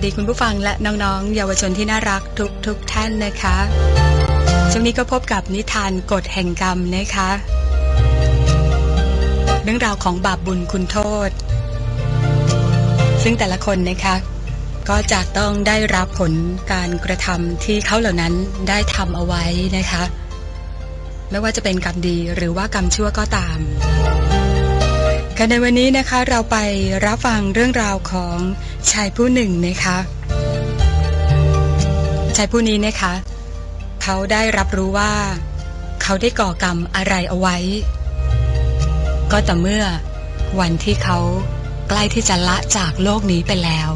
วัสดีคุณผู้ฟังและน้องๆ เยาวชนที่น่ารักทุกทุกท่านนะคะช่วงนี้ก็พบกับนิทานกฎแห่งกรรมนะคะ เรื่องราวของบาปบุญคุณโทษ ซึ่งแต่ละคนนะคะ ก็จะต้องได้รับผลการกระทำที่เขาเหล่านั้นได้ทำเอาไว้นะคะ ไม่ว่าจะเป็นกรรมดีหรือว่ากรรมชั่วก็ตามกันในวันนี้นะคะเราไปรับฟังเรื่องราวของ ชายผู้หนึ่งนะคะ ชายผู้นี้นะคะ เขาได้รับรู้ว่า เขาได้ก่อกรรมอะไรเอาไว้ ก็แต่เมื่อวันที่เขาใกล้ที่จะละจากโลกนี้ไปแล้ว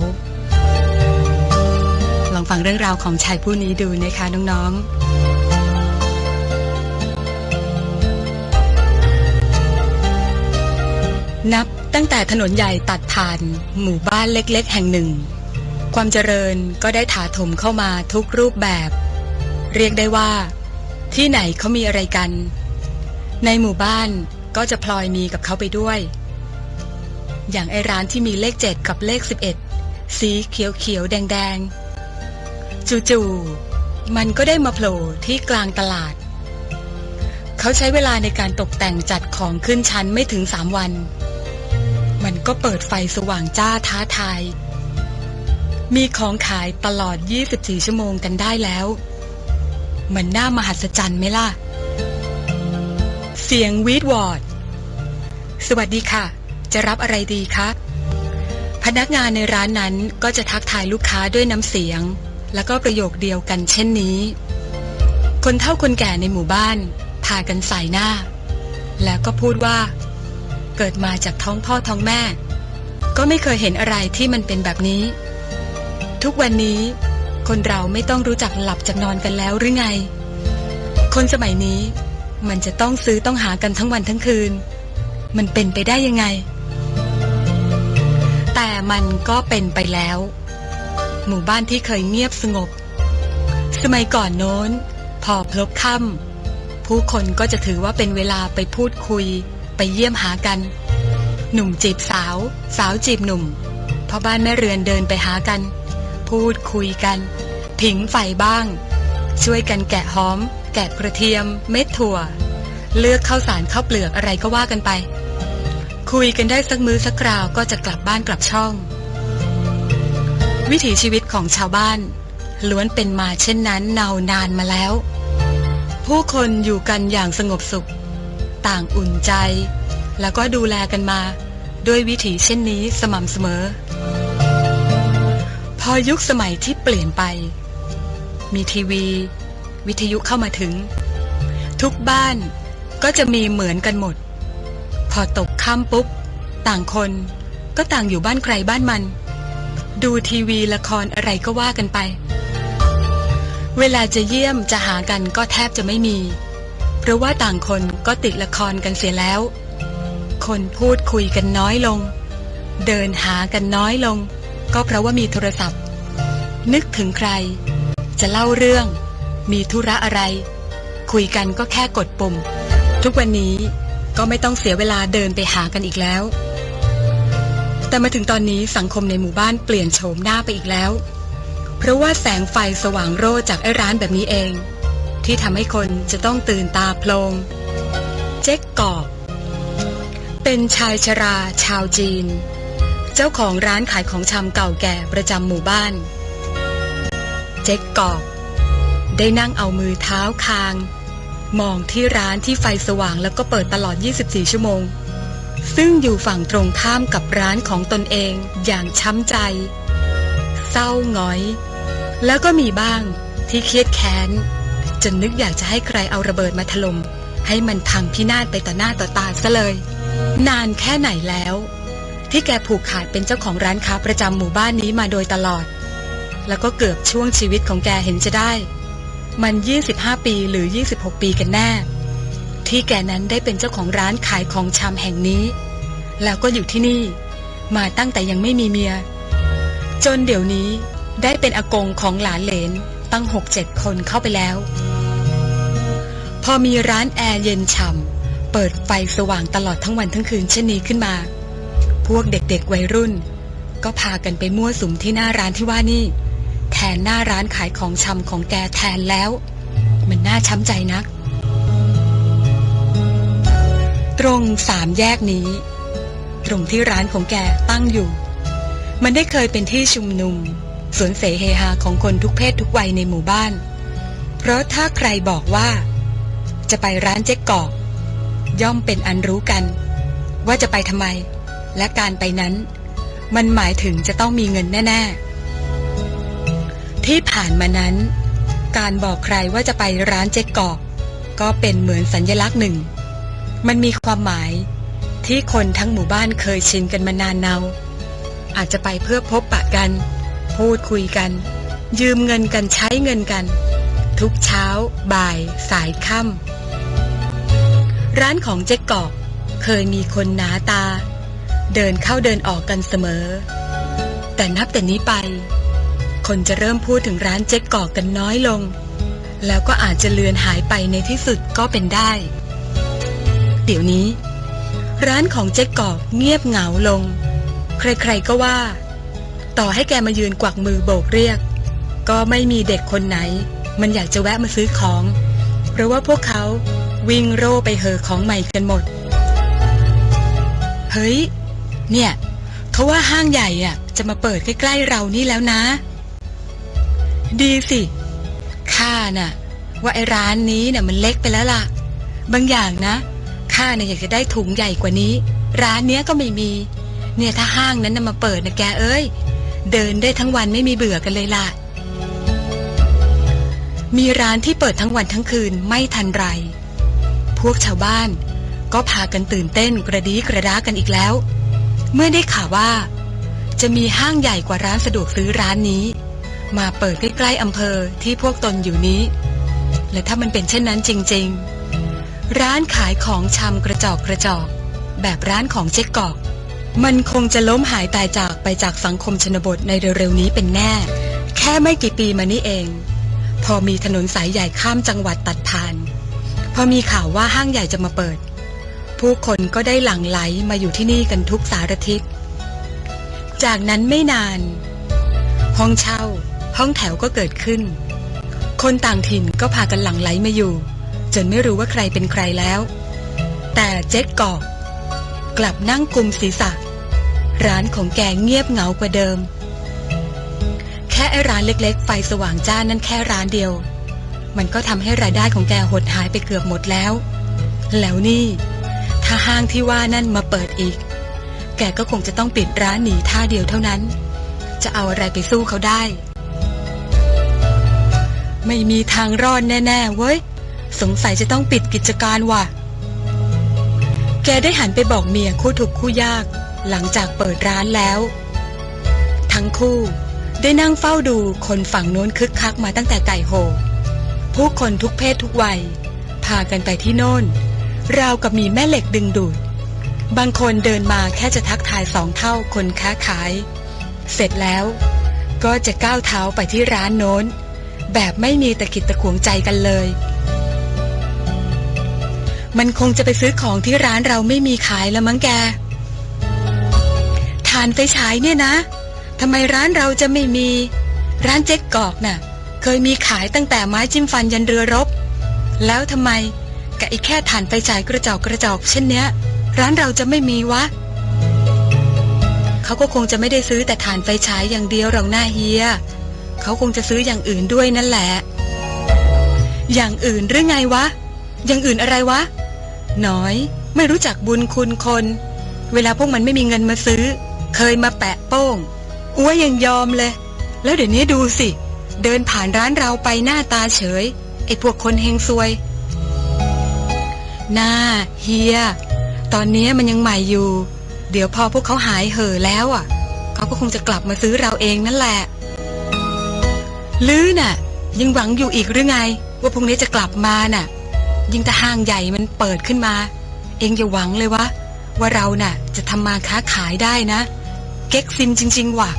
ลองฟังเรื่องราวของชายผู้นี้ดูนะคะน้องๆนับ ตั้งแต่ถนนใหญ่ตัดผ่านหมู่บ้านเล็กๆ แห่งหนึ่ง ความเจริญก็ได้ถาถมเข้ามาทุกรูปแบบ เรียกได้ว่า ที่ไหนเขามีอะไรกัน ในหมู่บ้านก็จะพลอยมีกับเขาไปด้วย อย่างไอร้านที่มีเลขเจ็ดกับเลขสิบเอ็ดสีเขียวเขียวๆแดงแดงๆจู่ๆมันก็ได้มาโผล่ที่กลางตลาด เขาใช้เวลาในการตกแต่งจัดของขึ้นชั้นไม่ถึงสามวัน ก็เปิดไฟสว่างจ้าท้าทาย มีของขายตลอด 24 ชั่วโมงกันได้แล้ว มันน่ามหัศจรรย์ไหมล่ะ เสียงวีดวอร์ด สวัสดีค่ะ จะรับอะไรดีคะ พนักงานในร้านนั้นก็จะทักทายลูกค้าด้วยน้ำเสียง แล้วก็ประโยคเดียวกันเช่นนี้ คนเฒ่าคนแก่ในหมู่บ้านพากันใส่หน้า แล้วก็พูดว่า เกิดมาจากท้องพ่อท้องแม่ ก็ไม่เคยเห็นอะไรที่มันเป็นแบบนี้ ทุกวันนี้ คนเราไม่ต้องรู้จักหลับจากนอนกันแล้วหรือไง คนสมัยนี้ มันจะต้องซื้อต้องหากันทั้งวันทั้งคืน มันเป็นไปได้ยังไง แต่มันก็เป็นไปแล้ว หมู่บ้านที่เคยเงียบสงบ สมัยก่อนโน้น พอพลบค่ำผู้คนก็จะถือว่าเป็นเวลาไปพูดคุย ไปเยี่ยมหากัน หนุ่มจีบสาว สาวจีบหนุ่มพ่อบ้านแม่เรือนเดินไปหากัน พูดคุยกัน ผิงไฟบ้าง ช่วยกันแกะหอม แกะกระเทียม เม็ดถั่ว เลือกข้าวสารข้าวเปลือกอะไรก็ว่ากันไป คุยกันได้สักมื้อสักคราวก็จะกลับบ้านกลับช่อง วิถีชีวิตของชาวบ้าน ล้วนเป็นมาเช่นนั้นเนานานมาแล้ว ผู้คนอยู่กันอย่างสงบสุข ต่างอุ่นใจ แล้วก็ดูแลกันมา ด้วยวิถีเช่นนี้สม่ำเสมอ พอยุคสมัยที่เปลี่ยนไป มีทีวี วิทยุเข้ามาถึง ทุกบ้านก็จะมีเหมือนกันหมด พอตกค่ำปุ๊บ ต่างคนก็ต่างอยู่บ้านใครบ้านมัน ดูทีวีละครอะไรก็ว่ากันไป เวลาจะเยี่ยมจะหากันก็แทบจะไม่มี เพราะว่าต่างคน ก็ติดละครกันเสียแล้ว คนพูดคุยกันน้อยลง เดินหากันน้อยลง ก็เพราะว่ามีโทรศัพท์ นึกถึงใคร จะเล่าเรื่อง มีธุระอะไร คุยกันก็แค่กดปุ่ม ทุกวันนี้ก็ไม่ต้องเสียเวลาเดินไปหากันอีกแล้ว แต่มาถึงตอนนี้สังคมในหมู่บ้านเปลี่ยนโฉมหน้าไปอีกแล้ว เพราะว่าแสงไฟสว่างโรจจากไอ้ร้านแบบนี้เอง ที่ทำให้คนจะต้องตื่นตาโพลง เจ๊กกอบ เป็นชายชราชาวจีน เจ้าของร้านขายของชำเก่าแก่ประจำหมู่บ้าน เจ๊กกอบ ได้นั่งเอามือเท้าคาง มองที่ร้านที่ไฟสว่างแล้วก็เปิดตลอด 24 ชั่วโมง ซึ่งอยู่ฝั่งตรงข้ามกับร้านของตนเองอย่างช้ำใจ เศร้าหงอย แล้วก็มีบ้างที่เครียดแค้นจนนึกอยากจะให้ใครเอาระเบิดมาถล่ม ให้มันพังพินาศไปต่อหน้าต่อตาซะเลย นานแค่ไหนแล้ว ที่แกผูกขาดเป็นเจ้าของร้านค้าประจำหมู่บ้านนี้มาโดยตลอด แล้วก็เกือบช่วงชีวิตของแกเห็นจะได้ มัน 25 ปีหรือ 26 ปีกันแน่ ที่แกนั้นได้เป็นเจ้าของร้านขายของชำแห่งนี้ แล้วก็อยู่ที่นี่ มาตั้งแต่ยังไม่มีเมีย จนเดี๋ยวนี้ได้เป็นอากงของหลานเหลนตั้ง6-7คนเข้าไปแล้ว พอมีร้านแอร์เย็นฉ่ำเปิดไฟสว่างตลอดทั้งวันทั้งคืนเช่นนี้ขึ้นมา พวกเด็กๆวัยรุ่น ก็พากันไปมั่วสุมที่หน้าร้านที่ว่านี่ แทนหน้าร้านขายของชำของแกแทนแล้ว มันน่าช้ำใจนัก ตรงสามแยกนี้ ตรงที่ร้านของแกตั้งอยู่ มันได้เคยเป็นที่ชุมนุมสวนเสเฮฮาของคนทุกเพศทุกวัยในหมู่บ้าน เพราะถ้าใครบอกว่า จะไปร้านเจ๊กกอก ย่อมเป็นอันรู้กัน ว่าจะไปทำไม และการไปนั้น มันหมายถึงจะต้องมีเงินแน่ ๆ ที่ผ่านมานั้น การบอกใครว่าจะไปร้านเจ๊กกอก ก็เป็นเหมือนสัญญลักษณ์หนึ่ง มันมีความหมายที่คนทั้งหมู่บ้านเคยชินกันมานานเนาอาจจะไปเพื่อพบปะกัน พูดคุยกัน ยืมเงินกันใช้เงินกัน ทุกเช้า บ่าย สายค่ำ ร้านของเจ๊กกอกเคยมีคนหนาตา เดินเข้าเดินออกกันเสมอ แต่นับแต่นี้ไป คนจะเริ่มพูดถึงร้านเจ๊กกอกกันน้อยลง แล้วก็อาจจะเลือนหายไปในที่สุดก็เป็นได้ เดี๋ยวนี้ ร้านของเจ๊กกอกเงียบเหงาลง ใครๆก็ว่า ต่อให้แกมายืนกวักมือโบกเรียก ก็ไม่มีเด็กคนไหน มันอยากจะแวะมาซื้อของ เพราะว่าพวกเขาวิ่งโร่ไปเหอของใหม่กันหมด เฮ้ย เนี่ย เขาว่าห้างใหญ่อะ จะมาเปิดใกล้ๆเรานี่แล้วนะ ดีสิ ข้าน่ะ ว่าไอ้ร้านนี้น่ะมันเล็กไปแล้วล่ะ บางอย่างนะ ข้าน่ะอยากจะได้ถุงใหญ่กว่านี้ ร้านเนี้ยก็ไม่มี เนี่ยถ้าห้างนั้นน่ะมาเปิดนะแกเอ้ย เดินได้ทั้งวันไม่มีเบื่อกันเลยล่ะ มีร้านที่เปิดทั้งวันทั้งคืนไม่ทันไร พวกชาวบ้านก็พากันตื่นเต้นกระดีกระดากันอีกแล้ว เมื่อได้ข่าวว่า จะมีห้างใหญ่กว่าร้านสะดวกซื้อร้านนี้ มาเปิดใกล้ๆอำเภอที่พวกตนอยู่นี้ และถ้ามันเป็นเช่นนั้นจริง ๆ ร้านขายของชำกระจอกกระจอก แบบร้านของเจ๊กกอก มันคงจะล้มหายตายจากไปจากสังคมชนบทในเร็วๆนี้เป็นแน่ แค่ไม่กี่ปีมานี้เอง พอมีถนนสายใหญ่ข้ามจังหวัดตัดผ่าน พอมีข่าวว่าห้างใหญ่จะมาเปิด ผู้คนก็ได้หลั่งไหลมาอยู่ที่นี่กันทุกสารทิศ จากนั้นไม่นาน ห้องเช่า ห้องแถวก็เกิดขึ้น คนต่างถิ่นก็พากันหลั่งไหลมาอยู่ จนไม่รู้ว่าใครเป็นใครแล้ว แต่เจ๊กกอกกลับนั่งกุมศีรษะ ร้านของแกเงียบเหงากว่าเดิม ค่ไอ้ร้านเล็ก ๆ ไฟสว่างจ้านั่นแค่ร้านเดียว มันก็ทำให้รายได้ของแกหดหายไปเกือบหมดแล้ว แล้วนี่ ถ้าห้างที่ว่านั่นมาเปิดอีก แกก็คงจะต้องปิดร้านหนีท่าเดียวเท่านั้น จะเอาอะไรไปสู้เขาได้ ไม่มีทางรอดแน่ ๆ เว้ย สงสัยจะต้องปิดกิจการว่ะ แกได้หันไปบอกเมียคู่ทุกคู่ยาก หลังจากเปิดร้านแล้ว ทั้งคู่ ได้นั่งเฝ้าดูคนฝั่งโน้นคึกคักมาตั้งแต่ไก่โหผู้คนทุกเพศทุกวัย พากันไปที่โน่น ราวกับมีแม่เหล็กดึงดูด บางคนเดินมาแค่จะทักทายสองเท่าคนค้าขาย เสร็จแล้วก็จะก้าวเท้าไปที่ร้านโน้น แบบไม่มีตะกิดตะขวงใจกันเลย มันคงจะไปซื้อของที่ร้านเราไม่มีขายแล้วมั้งแก ทานไฟฉายเนี่ยนะ ทำไมร้านเราจะไม่มี ร้านเจ๊กกอกน่ะ เคยมีขายตั้งแต่ไม้จิ้มฟันยันเรือรบ แล้วทำไมกับไอ้แค่ถ่านไฟฉายกระจอกกระจอกเช่นเนี้ย ร้านเราจะไม่มีวะเขาก็คงจะไม่ได้ซื้อแต่ถ่านไฟฉายอย่างเดียวหรอกหน้าเฮีย เขาคงจะซื้ออย่างอื่นด้วยนั่นแหละ อย่างอื่นหรือไงวะ อย่างอื่นอะไรวะ น้อย ไม่รู้จักบุญคุณคน เวลาพวกมันไม่มีเงินมาซื้อ เคยมาแปะโป้ง อ้วยังยอมเลย แล้วเดี๋ยวนี้ดูสิ เดินผ่านร้านเราไปหน้าตาเฉย ไอ้พวกคนเฮงซวย หน้าเฮีย ตอนนี้มันยังใหม่อยู่ เดี๋ยวพอพวกเขาหายเห่อแล้วอะ เขาก็คงจะกลับมาซื้อเราเองนั่นแหละลื้อน่ะ ยังหวังอยู่อีกหรือไง ว่าพวกนี้จะกลับมาน่ะ ยิ่งถ้าห้างใหญ่มันเปิดขึ้นมา เองอย่าหวังเลยวะว่าเราน่ะ จะทำมาค้าขายได้นะ เก๊กซิมจริง ๆ ว่ะ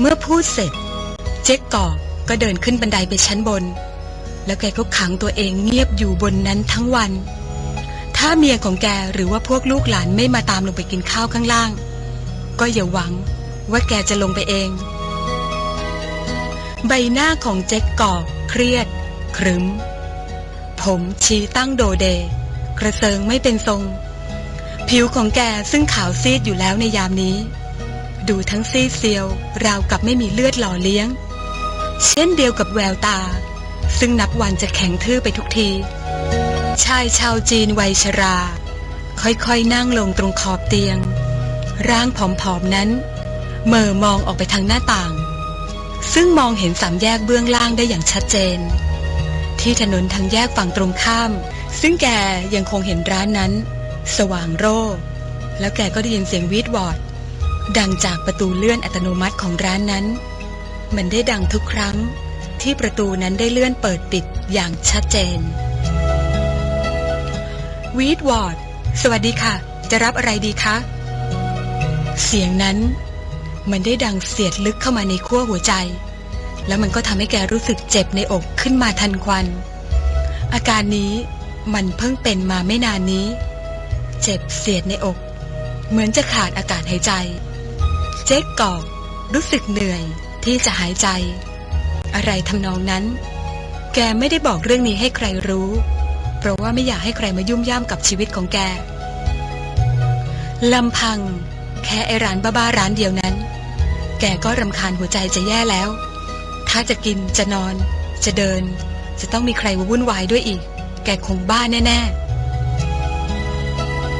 เมื่อพูดเสร็จ เจ๊กกอกก็เดินขึ้นบันไดไปชั้นบน แล้วแกก็ขังตัวเองเงียบอยู่บนนั้นทั้งวัน ถ้าเมียของแกหรือว่าพวกลูกหลานไม่มาตามลงไปกินข้าวข้างล่าง ก็อย่าหวังว่าแกจะลงไปเอง ใบหน้าของเจ๊กกอกเครียด ครึม ผมชี้ตั้งโดเด กระเซิงไม่เป็นทรง ผิวของแกซึ่งขาวซีดอยู่แล้วในยามนี้ ดูทั้งซีเซียว ราวกับไม่มีเลือดหล่อเลี้ยง เช่นเดียวกับแววตา ซึ่งนับวันจะแข็งทื่อไปทุกที ชายชาวจีนวัยชรา ค่อยๆนั่งลงตรงขอบเตียง ร่างผอมๆนั้นเหม่อมองออกไปทางหน้าต่าง ซึ่งมองเห็นสามแยกเบื้องล่างได้อย่างชัดเจน ที่ถนนทางแยกฝั่งตรงข้าม ซึ่งแกยังคงเห็นร้านนั้น สว่างโร่แล้วแกก็ได้ยินเสียงวีดวอร์ด ดังจากประตูเลื่อนอัตโนมัติของร้านนั้น มันได้ดังทุกครั้งที่ประตูนั้นได้เลื่อนเปิดปิดอย่างชัดเจน วีดวอร์ด สวัสดีค่ะ จะรับอะไรดีคะ เสียงนั้น มันได้ดังเสียดลึกเข้ามาในขั้วหัวใจ แล้วมันก็ทำให้แกรู้สึกเจ็บในอกขึ้นมาทันควัน อาการนี้มันเพิ่งเป็นมาไม่นานนี้ เจ็บเสียดในอก เหมือนจะขาดอากาศหายใจ เจ๊กกอกรู้สึกเหนื่อยที่จะหายใจ อะไรทำนองนั้น แกไม่ได้บอกเรื่องนี้ให้ใครรู้ เพราะว่าไม่อยากให้ใครมายุ่มย่ามกับชีวิตของแกลำพัง แค่ไอร้านบ้าๆร้านเดียวนั้น แกก็รำคาญหัวใจจะแย่แล้ว ถ้าจะกินจะนอน จะเดิน จะต้องมีใครวุ่นวายด้วยอีก แกคงบ้าแน่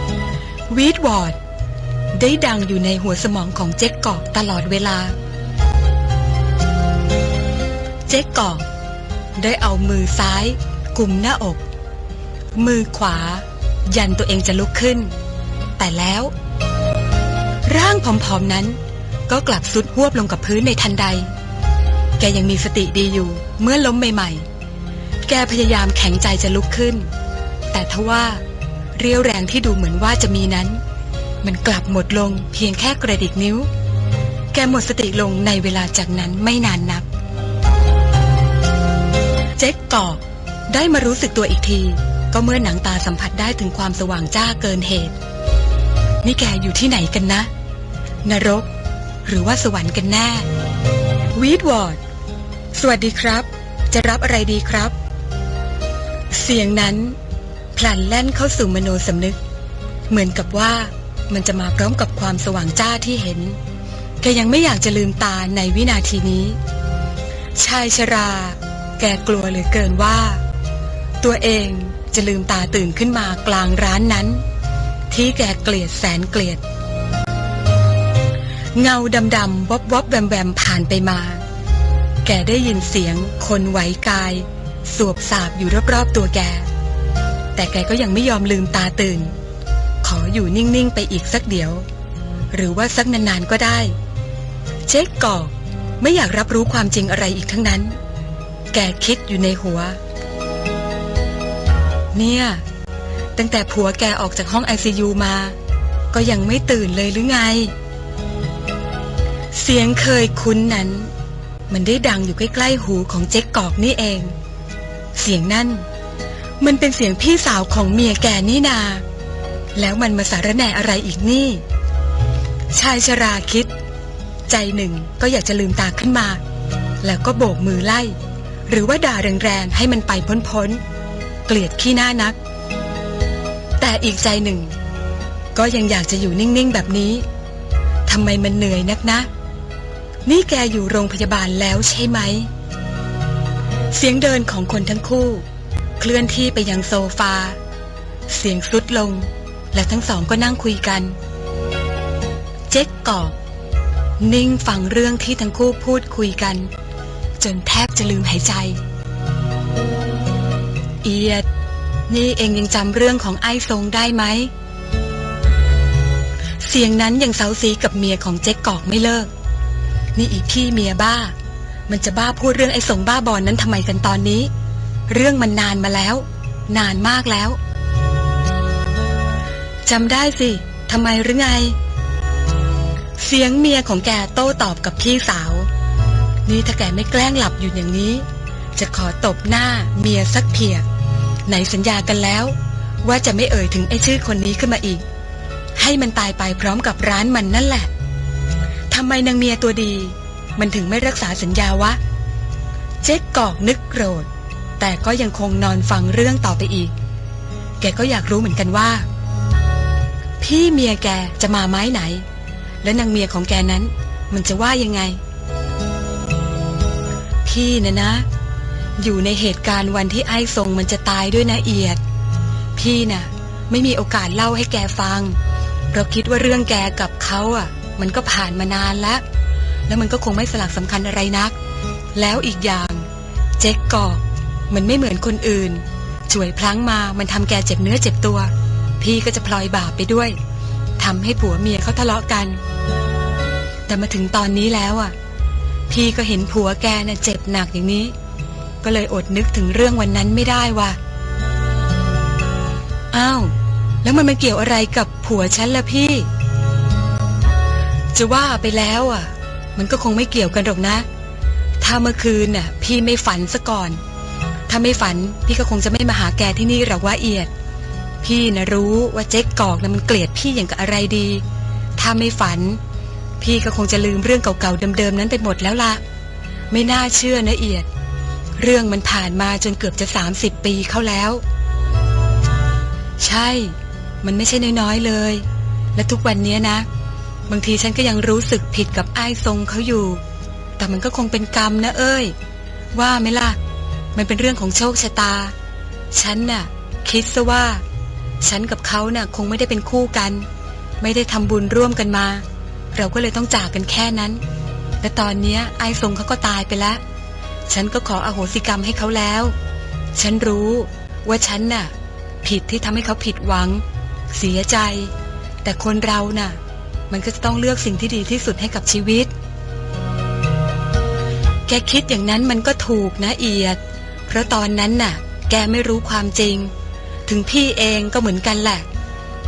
ๆวีดวอร์ด ได้ดังอยู่ในหัวสมองของเจ๊กกอกตลอดเวลา เจ๊กกอกได้เอามือซ้ายกุมหน้าอก มือขวา ยันตัวเองจะลุกขึ้น แต่แล้ว ร่างผอมๆนั้น ก็กลับสุดหวบลงกับพื้นในทันใด แกยังมีสติดีอยู่เมื่อล้มใหม่ๆ แกพยายามแข็งใจจะลุกขึ้น แต่ทว่าเรียวแรงที่ดูเหมือนว่าจะมีนั้น มันกลับหมดลงเพียงแค่กระดิกนิ้ว แกหมดสติลงในเวลาจากนั้นไม่นานนัก เจ๊กกอกได้มารู้สึกตัวอีกที ก็เมื่อหนังตาสัมผัสได้ถึงความสว่างจ้าเกินเหตุ นี่แกอยู่ที่ไหนกันนะ นรก หรือว่าสวรรค์กันแน่วีดวอร์ดสวัสดีครับ จะรับอะไรดีครับ เสียงนั้นพลันแล่นเข้าสู่มโนสำนึก เหมือนกับว่า มันจะมาพร้อมกับความสว่างจ้าที่เห็นแกยังไม่อยากจะลืมตาในวินาทีนี้ ชายชรา แกกลัวเหลือเกินว่า ตัวเองจะลืมตาตื่นขึ้นมากลางร้านนั้น ที่แกเกลียดแสนเกลียด เงาดำๆวบวบๆแวมแวมๆผ่านไปมา แกได้ยินเสียงคนไหวกาย สวบสาบอยู่รอบๆตัวแก แต่แกก็ยังไม่ยอมลืมตาตื่น ออยู่นิ่ง ๆ ไปอีกสักเดี๋ยว หรือว่าสักนาน ๆ ก็ได้เจ๊กกอกไม่อยากรับรู้ความจริงอะไรอีกทั้งนั้น แกคิดอยู่ในหัว เนี่ย ตั้งแต่ผัวแกออกจากห้องไอซียูมา ก็ยังไม่ตื่นเลยหรือไง เสียงเคยคุ้นนั้น มันได้ดังอยู่ใกล้ ๆ หูของเจ๊กกอกนี่เอง เสียงนั่น มันเป็นเสียงพี่สาวของเมียแกนี่นา แล้วมันมาสารแหน่อะไรอีกนี่ ชายชราคิด ใจหนึ่งก็อยากจะลืมตาขึ้นมา แล้วก็โบกมือไล่ หรือว่าด่าแรงๆให้มันไปพ้นๆ เกลียดขี้หน้านัก แต่อีกใจหนึ่ง ก็ยังอยากจะอยู่นิ่งๆแบบนี้ทำไมมันเหนื่อยนักนะ นี่แกอยู่โรงพยาบาลแล้วใช่ไหม เสียงเดินของคนทั้งคู่ เคลื่อนที่ไปยังโซฟา เสียงสุดลง และทั้งสองก็นั่งคุยกัน เจ๊กกอบนิ่งฟังเรื่องที่ทั้งคู่พูดคุยกัน จนแทบจะลืมหายใจ เอียด นี่เองยังจำเรื่องของไอ้ทรงได้ไหม เสียงนั้นยังเซาซีกับเมียของเจ๊กกอกไม่เลิก นี่อีพี่เมียบ้า มันจะบ้าพูดเรื่องไอ้ทรงบ้าบอนนั้นทำไมกันตอนนี้ เรื่องมันนานมาแล้ว นานมากแล้ว จำได้สิทำไมหรือไง เสียงเมียของแกโต้ตอบกับพี่สาว นี่ถ้าแกไม่แกล้งหลับอยู่อย่างนี้ จะขอตบหน้าเมียสักเพียกไหนสัญญากันแล้ว ว่าจะไม่เอ่ยถึงไอ้ชื่อคนนี้ขึ้นมาอีก ให้มันตายไปพร้อมกับร้านมันนั่นแหละทำไมนางเมียตัวดี มันถึงไม่รักษาสัญญาวะ เจ๊กกอกนึกโกรธ แต่ก็ยังคงนอนฟังเรื่องต่อไปอีก แกก็อยากรู้เหมือนกันว่า พี่เมียแกจะมาไม้ไหน และนางเมียของแกนั้น มันจะว่ายังไง พี่นะนะ อยู่ในเหตุการณ์วันที่ไอ้ทรงมันจะตายด้วยนะเอียด พี่น่ะ ไม่มีโอกาสเล่าให้แกฟัง เพราะคิดว่าเรื่องแกกับเขาอะ มันก็ผ่านมานานแล้ว แล้วมันก็คงไม่สลักสำคัญอะไรนัก แล้วอีกอย่าง เจ๊กกอกมันไม่เหมือนคนอื่น ช่วยพลั้งมามันทำแกเจ็บเนื้อเจ็บตัว พี่ก็จะพลอยบาปไปด้วยทำให้ผัวเมียเขาทะเลาะกัน แต่มาถึงตอนนี้แล้วอะ พี่ก็เห็นผัวแกน่ะเจ็บหนักอย่างนี้ ก็เลยอดนึกถึงเรื่องวันนั้นไม่ได้ว่ะอ้าวแล้วมันมาเกี่ยวอะไรกับผัวฉันล่ะพี่ จะว่าไปแล้วอะ มันก็คงไม่เกี่ยวกันหรอกนะ ถ้าเมื่อคืนน่ะ พี่ไม่ฝันซะก่อน ถ้าไม่ฝัน พี่ก็คงจะไม่มาหาแกที่นี่หรอกว่าเอียด พี่นะรู้ว่าเจ๊กกอกนะมันเกลียดพี่อย่างกับอะไรดี ถ้าไม่ฝัน พี่ก็คงจะลืมเรื่องเก่าๆเดิมๆนั้นไปหมดแล้วล่ะไม่น่าเชื่อนะเอียด เรื่องมันผ่านมาจนเกือบจะสามสิบปีเข้าแล้ว ใช่ มันไม่ใช่น้อยๆเลย และทุกวันนี้นะ บางทีฉันก็ยังรู้สึกผิดกับไอ้ทรงเขาอยู่ แต่มันก็คงเป็นกรรมนะเอ้ย ว่าไหมล่ะ มันเป็นเรื่องของโชคชะตา ฉันน่ะ คิดซะว่า ฉันกับเขาน่ะคงไม่ได้เป็นคู่กัน ไม่ได้ทำบุญร่วมกันมา เราก็เลยต้องจากกันแค่นั้น และตอนเนี้ยไอ้ทรงเขาก็ตายไปแล้วฉันก็ขออโหสิกรรมให้เขาแล้ว ฉันรู้ว่าฉันน่ะ ผิดที่ทำให้เขาผิดหวัง เสียใจ แต่คนเราน่ะ มันก็จะต้องเลือกสิ่งที่ดีที่สุดให้กับชีวิต แกคิดอย่างนั้นมันก็ถูกนะเอียด เพราะตอนนั้นน่ะ แกไม่รู้ความจริง ถึงพี่เองก็เหมือนกันแหละ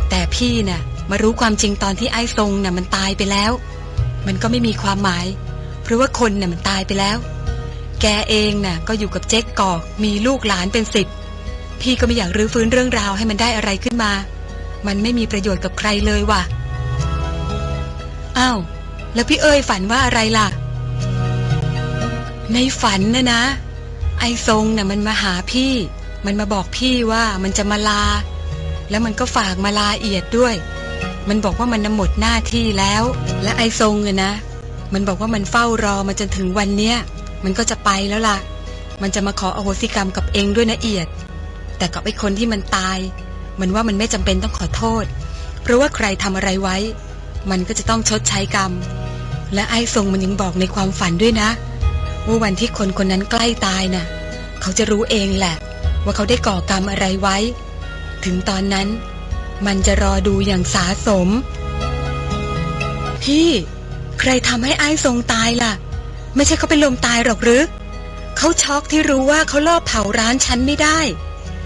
แต่พี่น่ะมารู้ความจริงตอนที่ไอ้ทรงน่ะมันตายไปแล้ว มันก็ไม่มีความหมาย เพราะว่าคนน่ะมันตายไปแล้ว แกเองน่ะ ก็อยู่กับเจ๊กกอกมีลูกหลานเป็นสิบพี่ก็ไม่อยากรื้อฟื้นเรื่องราวให้มันได้อะไรขึ้นมา มันไม่มีประโยชน์กับใครเลยว่ะอ้าวแล้วพี่เอ้ยฝันว่าอะไรล่ะ ในฝันนะนะ ไอ้ทรงน่ะมันมาหาพี่ มันมาบอกพี่ว่ามันจะมาลา แล้วมันก็ฝากมาลาเอียดด้วย มันบอกว่ามันหมดหน้าที่แล้ว และไอ้ทรงอะนะ มันบอกว่ามันเฝ้ารอมาจนถึงวันเนี้ย มันก็จะไปแล้วล่ะ มันจะมาขออโหสิกรรมกับเองด้วยนะเอียด แต่กับไอ้คนที่มันตาย มันว่ามันไม่จำเป็นต้องขอโทษ เพราะว่าใครทำอะไรไว้ มันก็จะต้องชดใช้กรรม และไอ้ทรงมันยังบอกในความฝันด้วยนะว่าวันที่คนคนนั้นใกล้ตายน่ะ เขาจะรู้เองแหละ ว่าเขาได้ก่อกรรมอะไรไว้ ถึงตอนนั้น มันจะรอดูอย่างสาสม พี่ ใครทำให้ไอ้ทรงตายล่ะ ไม่ใช่เขาเป็นลมตายหรอกหรือเขาช็อกที่รู้ว่าเขาลอบเผาร้านฉันไม่ได้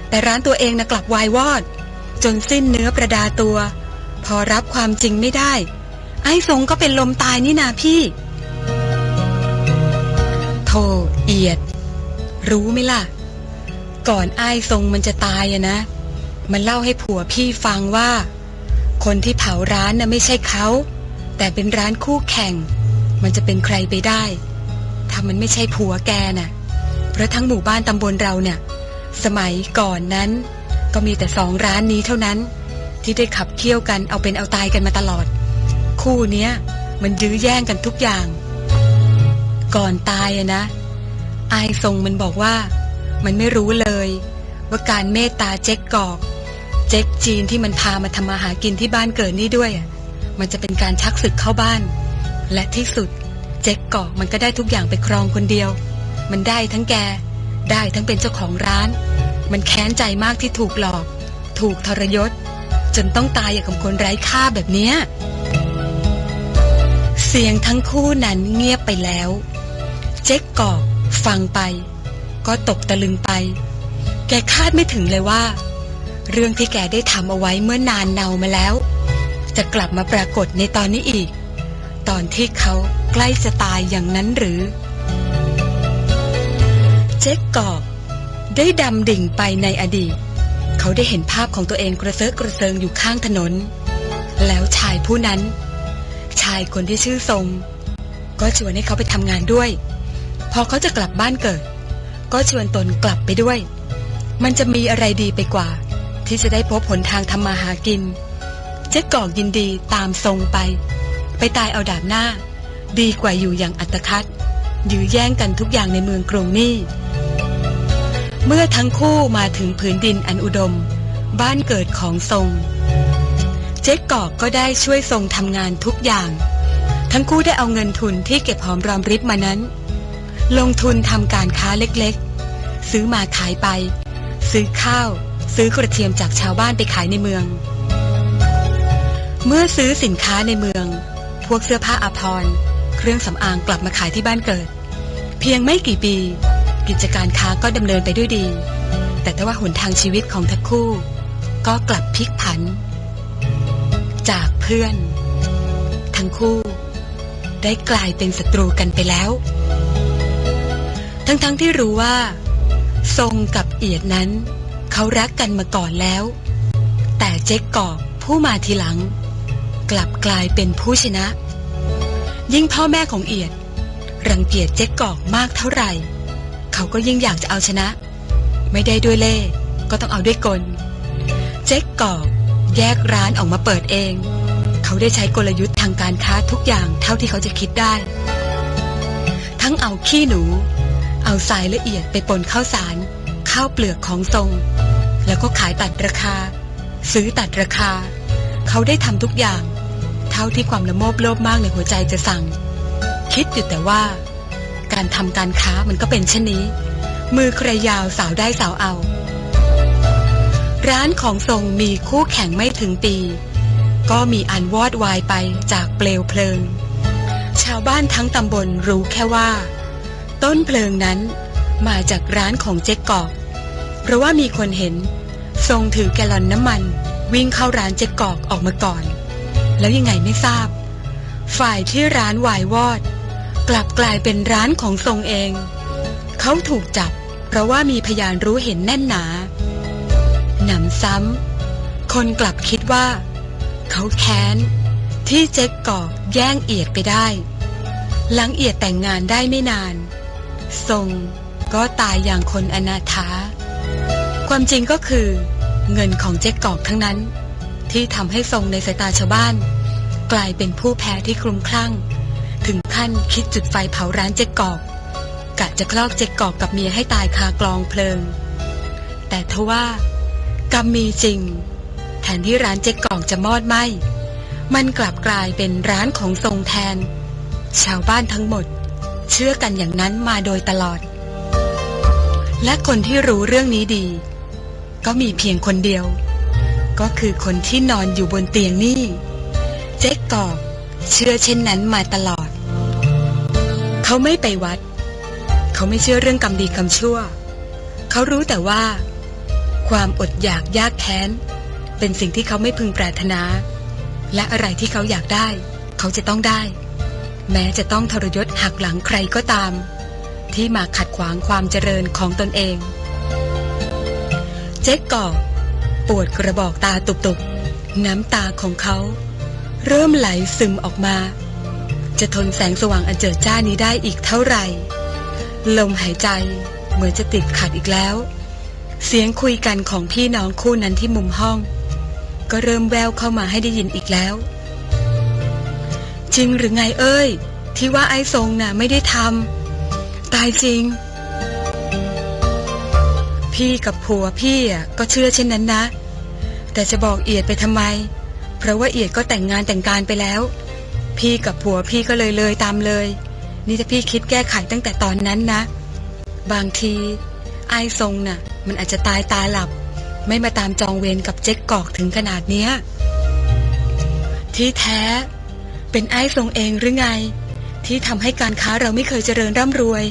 แต่ร้านตัวเองนะกลับวายวอด จนสิ้นเนื้อประดาตัว พอรับความจริงไม่ได้ ไอ้ทรงก็เป็นลมตายนี่นาพี่โธ่เอียด รู้ไหมล่ะ ก่อนไอ้ทรงมันจะตายอะนะ มันเล่าให้ผัวพี่ฟังว่า คนที่เผาร้านน่ะไม่ใช่เขา แต่เป็นร้านคู่แข่ง มันจะเป็นใครไปได้ ถ้ามันไม่ใช่ผัวแกน่ะ เพราะทั้งหมู่บ้านตำบลเราเนี่ย สมัยก่อนนั้น ก็มีแต่สองร้านนี้เท่านั้น ที่ได้ขับเคี่ยวกันเอาเป็นเอาตายกันมาตลอด คู่เนี้ย มันยื้อแย่งกันทุกอย่าง ก่อนตายอะนะไอายทรงมันบอกว่า มันไม่รู้เลย ว่าการเมตตาเจ๊กกอก เจ๊กจีนที่มันพามาทำมาหากินที่บ้านเกิดนี่ด้วย มันจะเป็นการชักศึกเข้าบ้าน และที่สุด เจ๊กกอกมันก็ได้ทุกอย่างไปครองคนเดียว มันได้ทั้งแก ได้ทั้งเป็นเจ้าของร้าน มันแค้นใจมากที่ถูกหลอก ถูกทรยศ จนต้องตายอย่างกับคนไร้ค่าแบบเนี้ยเสียงทั้งคู่นั้นเงียบไปแล้ว เจ๊กกอกฟังไป ก็ตกตะลึงไป แกคาดไม่ถึงเลยว่า เรื่องที่แกได้ทำเอาไว้เมื่อนานเนามาแล้ว จะกลับมาปรากฏในตอนนี้อีก ตอนที่เขาใกล้จะตายอย่างนั้นหรือ เจ๊กกอกได้ดำดิ่งไปในอดีต เขาได้เห็นภาพของตัวเองกระเซาะกระเซิงอยู่ข้างถนน แล้วชายผู้นั้น ชายคนที่ชื่อทรง ก็ชวนให้เขาไปทำงานด้วย พอเขาจะกลับบ้านเกิด ก็ชวนตนกลับไปด้วย มันจะมีอะไรดีไปกว่า ที่จะได้พบหนทางทำมาหากิน เจ๊กอกยินดีตามทรงไป ไปตายเอาดาบหน้า ดีกว่าอยู่อย่างอัตคัดยื้อแย่งกันทุกอย่างในเมืองกรุงนี่ เมื่อทั้งคู่มาถึงผืนดินอันอุดม บ้านเกิดของทรง เจ๊กอกก็ได้ช่วยทรงทำงานทุกอย่าง ทั้งคู่ได้เอาเงินทุนที่เก็บหอมรอมริบมานั้น ลงทุนทำการค้าเล็กๆ ซื้อมาขายไป ซื้อข้าว ซื้อกระเทียมจากชาวบ้านไปขายในเมือง เมื่อซื้อสินค้าในเมือง พวกเสื้อผ้าอาภรณ์เครื่องสำอางกลับมาขายที่บ้านเกิด เพียงไม่กี่ปี กิจการค้าก็ดำเนินไปด้วยดี แต่ถ้าว่าหนทางชีวิตของทั้งคู่ ก็กลับพลิกผัน จากเพื่อน ทั้งคู่ ได้กลายเป็นศัตรูกันไปแล้ว ทั้งๆทที่รู้ว่า ทรงกับเอียดนั้น เขารักกันมาก่อนแล้ว แต่เจ๊กกอกผู้มาทีหลัง กลับกลายเป็นผู้ชนะ ยิ่งพ่อแม่ของเอียด รังเกียจเจ๊กกอกมากเท่าไหร่ เขาก็ยิ่งอยากจะเอาชนะ ไม่ได้ด้วยเล่ก็ต้องเอาด้วยกล เจ๊กกอกแยกร้านออกมาเปิดเอง เขาได้ใช้กลยุทธ์ทางการค้าทุกอย่างเท่าที่เขาจะคิดได้ ทั้งเอาขี้หนู เอาทรายละเอียดไปปนข้าวสาร ข้าวเปลือกของทรง แล้วก็ขายตัดราคา ซื้อตัดราคา เขาได้ทำทุกอย่าง เท่าที่ความละโมบโลภมากในหัวใจจะสั่ง คิดอยู่แต่ว่า การทำการค้ามันก็เป็นเช่นนี้ มือใครยาวสาวได้สาวเอา ร้านของทรงมีคู่แข่งไม่ถึงปี ก็มีอันวอดวายไปจากเปลวเพลิง ชาวบ้านทั้งตำบลรู้แค่ว่า ต้นเพลิงนั้นมาจากร้านของเจ๊กกอก เพราะว่ามีคนเห็น ทรงถือแกลลอนน้ำมัน วิ่งเข้าร้านเจ๊กกอกออกมาก่อน แล้วยังไงไม่ทราบ ฝ่ายที่ร้านวายวอด กลับกลายเป็นร้านของทรงเอง เขาถูกจับ เพราะว่ามีพยานรู้เห็นแน่นหนาหนำซ้ำคนกลับคิดว่า เขาแค้น ที่เจ๊กกอกแย่งเอียดไปได้ หลังเอียดแต่งงานได้ไม่นาน ทรงก็ตายอย่างคนอนาถา ความจริงก็คือ เงินของเจ๊กกอกทั้งนั้น ที่ทำให้ทรงในสายตาชาวบ้าน กลายเป็นผู้แพ้ที่คลุมคลั่ง ถึงขั้นคิดจุดไฟเผาร้านเจ๊กกอกกะจะคลอกเจ๊กกอกกับเมียให้ตายคากลองเพลิง แต่ทว่ากรรมมีจริง แทนที่ร้านเจ๊กกอกจะมอดไหมมันกลับกลายเป็นร้านของทรงแทน ชาวบ้านทั้งหมด เชื่อกันอย่างนั้นมาโดยตลอด และคนที่รู้เรื่องนี้ดี ก็มีเพียงคนเดียว ก็คือคนที่นอนอยู่บนเตียงนี่ เจ๊กกอกเชื่อเช่นนั้นมาตลอด เขาไม่ไปวัด เขาไม่เชื่อเรื่องกรรมดีกรรมชั่ว เขารู้แต่ว่า ความอดอยากยากแค้น เป็นสิ่งที่เขาไม่พึงปรารถนา และอะไรที่เขาอยากได้ เขาจะต้องได้ แม้จะต้องทรยศหักหลังใครก็ตาม ที่มาขัดขวางความเจริญของตนเอง เจ๊กกอปวดกระบอกตาตุบๆ น้ำตาของเขา เริ่มไหลซึมออกมา จะทนแสงสว่างอันเจิดจ้านี้ได้อีกเท่าไหร่ ลมหายใจเหมือนจะติดขัดอีกแล้ว เสียงคุยกันของพี่น้องคู่นั้นที่มุมห้อง ก็เริ่มแววเข้ามาให้ได้ยินอีกแล้ว จริงหรือไงเอ้ย ที่ว่าไอ้ทรงน่ะไม่ได้ทำตายจริง พี่กับผัวพี่อะก็เชื่อเช่นนั้นนะ แต่จะบอกเอียดไปทำไม เพราะว่าเอียดก็แต่งงานแต่งการไปแล้ว พี่กับผัวพี่ก็เลยเลยตามเลย นี่ถ้าพี่คิดแก้ไขตั้งแต่ตอนนั้นนะ บางที ไอ้ทรงน่ะ มันอาจจะตายตาหลับ ไม่มาตามจองเวรกับเจ๊กกอกถึงขนาดเนี้ยที่แท้ เป็นไอ้ทรงเองหรือไง ที่ทำให้การค้าเราไม่เคยเจริญร่ำรวย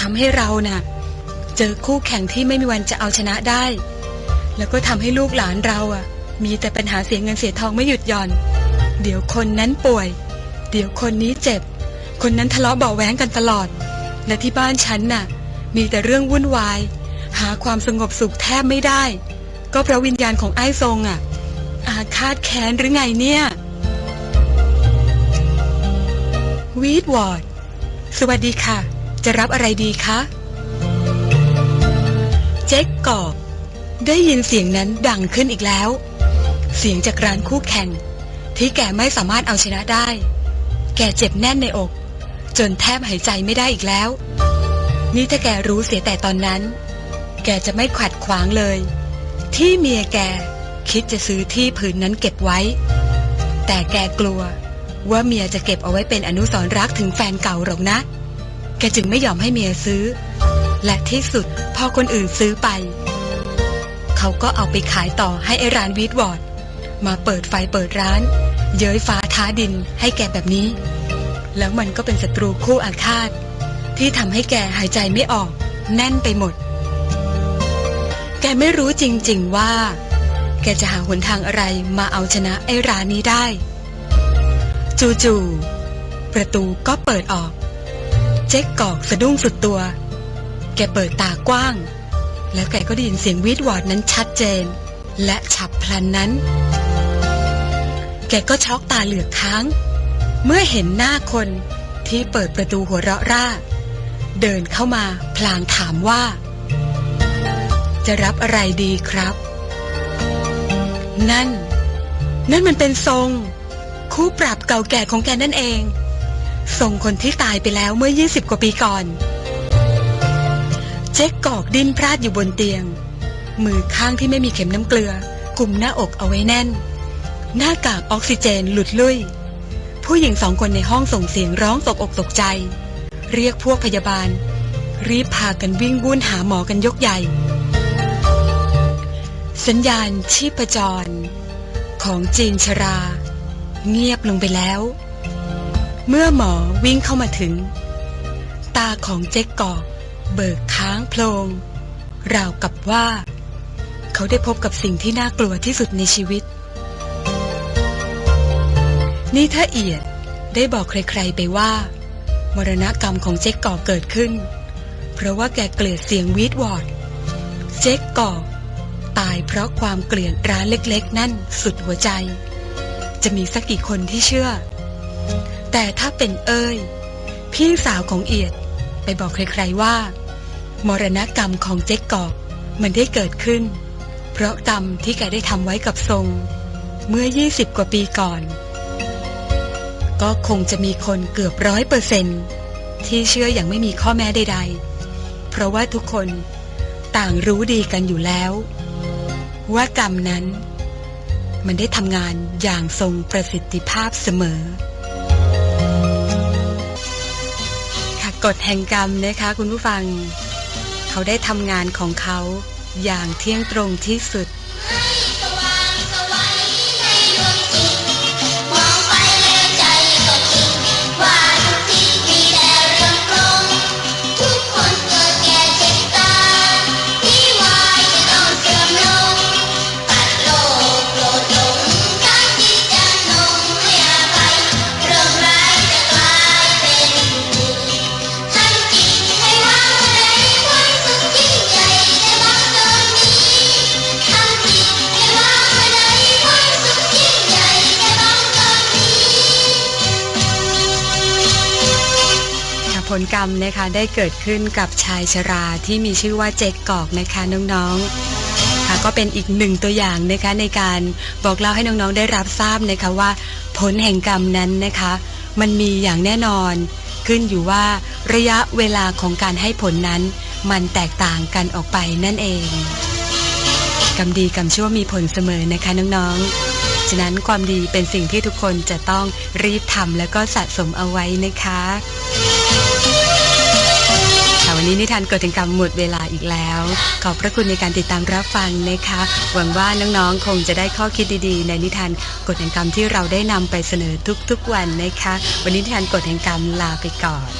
ทำให้เราน่ะ เจอคู่แข่งที่ไม่มีวันจะเอาชนะได้ แล้วก็ทำให้ลูกหลานเราอะ มีแต่ปัญหาเสียเงินเสียทองไม่หยุดหย่อน เดี๋ยวคนนั้นป่วย เดี๋ยวคนนี้เจ็บ คนนั้นทะเลาะเบาะแวงกันตลอดและที่บ้านฉันน่ะ มีแต่เรื่องวุ่นวาย หาความสงบสุขแทบไม่ได้ ก็เพราะวิญญาณของไอ้ทรงอะ อาฆาตแค้นหรือไงเนี่ย วีดวอร์ด สวัสดีค่ะ จะรับอะไรดีคะ เจ๊กกอบ ได้ยินเสียงนั้นดังขึ้นอีกแล้ว เสียงจากร้านคู่แข่ง ที่แกไม่สามารถเอาชนะได้ แกเจ็บแน่นในอก จนแทบหายใจไม่ได้อีกแล้ว นี่ถ้าแกรู้เสียแต่ตอนนั้น แกจะไม่ขัดขวางเลย ที่เมียแกคิดจะซื้อที่ผืนนั้นเก็บไว้ แต่แกกลัว ว่าเมียจะเก็บเอาไว้เป็นอนุสรรักถึงแฟนเก่าหรอกนะ แกจึงไม่ยอมให้เมียซื้อ และที่สุดพอคนอื่นซื้อไป เขาก็เอาไปขายต่อให้ไอร้านวีดวอร์ดมาเปิดไฟเปิดร้าน เย้ยฟ้าท้าดินให้แกแบบนี้ แล้วมันก็เป็นศัตรูคู่อาฆาต ที่ทำให้แกหายใจไม่ออก แน่นไปหมด แกไม่รู้จริง ๆว่า แกจะหาหนทางอะไรมาเอาชนะไอ้ร้านนี้ได้ จู่ๆประตูก็เปิดออก เจ๊กกอกสะดุ้งสุดตัว แกเปิดตากว้าง แล้วแกก็ได้ยินเสียงวีดวอร์ดนั้นชัดเจน และฉับพลันนั้น แกก็ช็อกตาเหลือกค้าง เมื่อเห็นหน้าคนที่เปิดประตูหัวเราะร่า เดินเข้ามาพลางถามว่า จะรับอะไรดีครับ นั่น นั่นมันเป็นทรง คู่ปรับเก่าแก่ของแกนั่นเองทรงคนที่ตายไปแล้วเมื่อ 20 กว่าปีก่อน เจ๊กกอกดิ้นพลาดอยู่บนเตียง มือข้างที่ไม่มีเข็มน้ำเกลือกุมหน้าอกเอาไว้แน่น หน้ากากออกซิเจนหลุดลุ่ย ผู้หญิงสองคนในห้องส่งเสียงร้องตกอกตกใจ เรียกพวกพยาบาล รีบพากันวิ่งวุ่นหาหมอกันยกใหญ่ สัญญาณชีพจร ของจีนชรา เงียบลงไปแล้ว เมื่อหมอวิ่งเข้ามาถึง ตาของเจ๊กกอกเบิกค้างโพลงราวกับว่า เขาได้พบกับสิ่งที่น่ากลัวที่สุดในชีวิต นี่ถ้าเอียดได้บอกใครๆไปว่า มรณกรรมของเจ๊กกอกเกิดขึ้น เพราะว่าแกเกลียดเสียงวีดวอร์ดเจ๊กกอกตายเพราะความเกลียดร้านเล็กๆ นั่นสุดหัวใจ จะมีสักกี่คนที่เชื่อ แต่ถ้าเป็นเอ้ย พี่สาวของเอียดไปบอกใครๆว่า มรณกรรมของเจ๊กกอกมันได้เกิดขึ้น เพราะกรรมที่แกได้ทำไว้กับทรง เมื่อ 20 กว่าปีก่อน ก็คงจะมีคนเกือบร้อยเปอร์เซนที่เชื่ออย่างไม่มีข้อแม้ใดๆ เพราะว่าทุกคนต่างรู้ดีกันอยู่แล้ว ว่ากรรมนั้น มันได้ทำงานอย่างทรงประสิทธิภาพเสมอ ค่ะกฎแห่งกรรมนะคะคุณผู้ฟัง เขาได้ทำงานของเขาอย่างเที่ยงตรงที่สุด ลกรรมนะคะได้เกิดขึ้นกับชายชราที่มีชื่อว่าเจกกอกนะคะน้องๆค่ะก็เป็นอีกหนึ่งตัวอย่างนะคะในการบอกเล่าให้น้องๆได้รับทราบนะคะว่า ผลแห่งกรรมนั้นนะคะ มันมีอย่างแน่นอน ขึ้นอยู่ว่าระยะเวลาของการให้ผลนั้นมันแตกต่างกันออกไปนั่นเองกรรมดีกรรมชั่วมีผลเสมอนะคะน้องๆ ฉะนั้นความดีเป็นสิ่งที่ทุกคนจะต้องรีบทำแล้วก็สะสมเอาไว้นะคะค่ะ วันนี้นิทานกฎแห่งกรรมหมดเวลาอีกแล้ว ขอบพระคุณในการติดตามรับฟังนะคะ หวังว่าน้องๆคงจะได้ข้อคิดดีๆ ในนิทานกฎแห่งกรรมที่เราได้นำไปเสนอทุกๆวันนะคะ วันนี้นิทานกฎแห่งกรรมลาไปก่อน